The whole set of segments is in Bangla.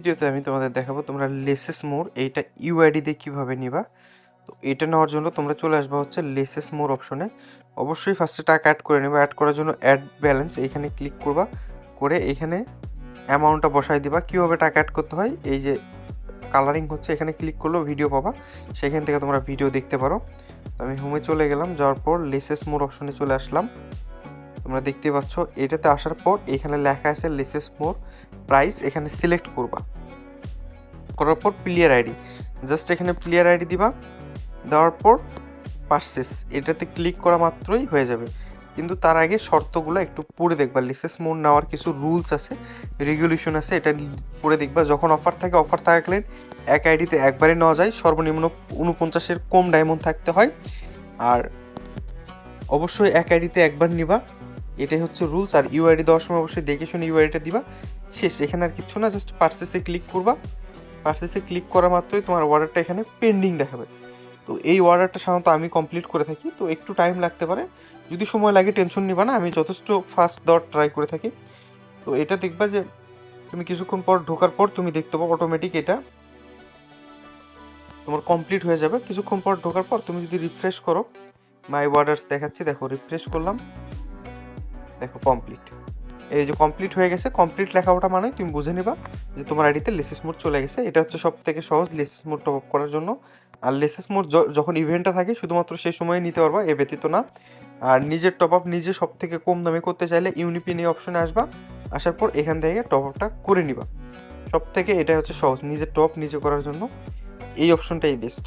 ভিডিওতে আমি তোমাদের দেখাবো তোমরা লেসেস মোর এইটা ইউআইডি দিয়ে কীভাবে নিবা। তো এটা নেওয়ার জন্য তোমরা চলে আসবা হচ্ছে লেসেস মোর অপশনে। অবশ্যই ফার্স্টে টাকা অ্যাড করে নেবা। অ্যাড করার জন্য অ্যাড ব্যালেন্স এইখানে ক্লিক করবা। করে এখানে অ্যামাউন্টটা বসাই দিবা। কীভাবে টাকা অ্যাড করতে হয়? এই যে কালারিং হচ্ছে, এখানে ক্লিক করলেও ভিডিও পাবা। সেখান থেকে তোমরা ভিডিও দেখতে পারো। তো আমি হোমে চলে গেলাম, যাওয়ার পর লেসেস মোর অপশনে চলে আসলাম। তোমরা দেখতে পাচ্ছ, এটাতে আসার পর এখানে লেখা আছে লেসেস মোর প্রাইস এখানে সিলেক্ট করবা। করার পর প্লেয়ার আইডি জাস্ট এখানে প্লেয়ার আইডি দিবা, দেওয়ার পর পারসেস এটাতে ক্লিক করা মাত্রই হয়ে যাবে। কিন্তু তার আগে শর্তগুলো একটু পড়ে দেখবা, লিসেস মোড নেওয়ার কিছু রুলস আছে রেগুলেশন আছে, এটা পড়ে দেখবা। যখন অফার থাকে অফার থাকলে এক আইডিতে একবারে নেওয়া যায়। সর্বনিম্ন উনপঞ্চাশের কম ডায়মন্ড থাকতে হয়। আর অবশ্যই এক আইডিতে একবার নিবা। এটাই হচ্ছে রুলস আর ইউআইডি দেওয়ার সময় অবশ্যই দেখে শুনে ইউআইডিটা দিবা। শেষ, এখানে আর কিচ্ছু না জাস্ট পার্সেসে ক্লিক করবা। পার্সেসে ক্লিক করা মাত্রই তোমার অর্ডারটা এখানে পেন্ডিং দেখাবে। তো এই অর্ডারটা সাধারণত আমি কমপ্লিট করে থাকি, তো একটু টাইম লাগতে পারে। যদি সময় লাগে টেনশন নিবা না, আমি যথেষ্ট ফাস্ট দেওয়ার ট্রাই করে থাকি। তো এটা দেখবা যে তুমি কিছুক্ষণ পর ঢোকার পর তুমি দেখতে পাবো অটোমেটিক এটা। তোমার কমপ্লিট হয়ে যাবে। কিছুক্ষণ পর ঢোকার পর তুমি যদি রিফ্রেশ করো মাই অর্ডার্স দেখাচ্ছি। দেখো রিফ্রেশ করলাম। দেখো কমপ্লিট এই যে কমপ্লিট হয়ে গেছে কমপ্লিট লেখা ওটা মানে তুমি বুঝে নিবা যে তোমার আইডিতে লেসেস মোড চলে গেছে। এটা হচ্ছে সব থেকে সহজ লেসেস মোড টপ আপ করার জন্য। আর লেসেস মোড যখন ইভেন্টটা থাকে, শুধুমাত্র সেই সময়ে নিতে পারবা, এ ব্যতীত না। আর নিজের টপ আপ নিজে সব থেকে কম দামে করতে চাইলে ইউনিপিন এই অপশনে আসবা। আসার পর এখান থেকে টপ আপটা করে নিবা। সব থেকে এটা হচ্ছে সহজ, নিজের টপ নিজে করার জন্য। এই অপশনটাই বেস্ট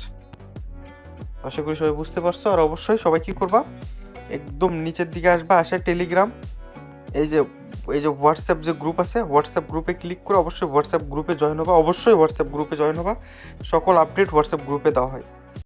আশা করি সবাই বুঝতে পারছ। আর অবশ্যই সবাই কী করবা? একদম নিচের দিকে আসবা, আসে টেলিগ্রাম এই যে এই যে হোয়াটসঅ্যাপ যে গ্রুপ আছে হোয়াটসঅ্যাপ গ্রুপে ক্লিক করে অবশ্যই হোয়াটসঅ্যাপ গ্রুপে জয়েন হবা, অবশ্যই হোয়াটসঅ্যাপ গ্রুপে জয়েন হবা। সকল আপডেট হোয়াটসঅ্যাপ গ্রুপে দেওয়া হয়।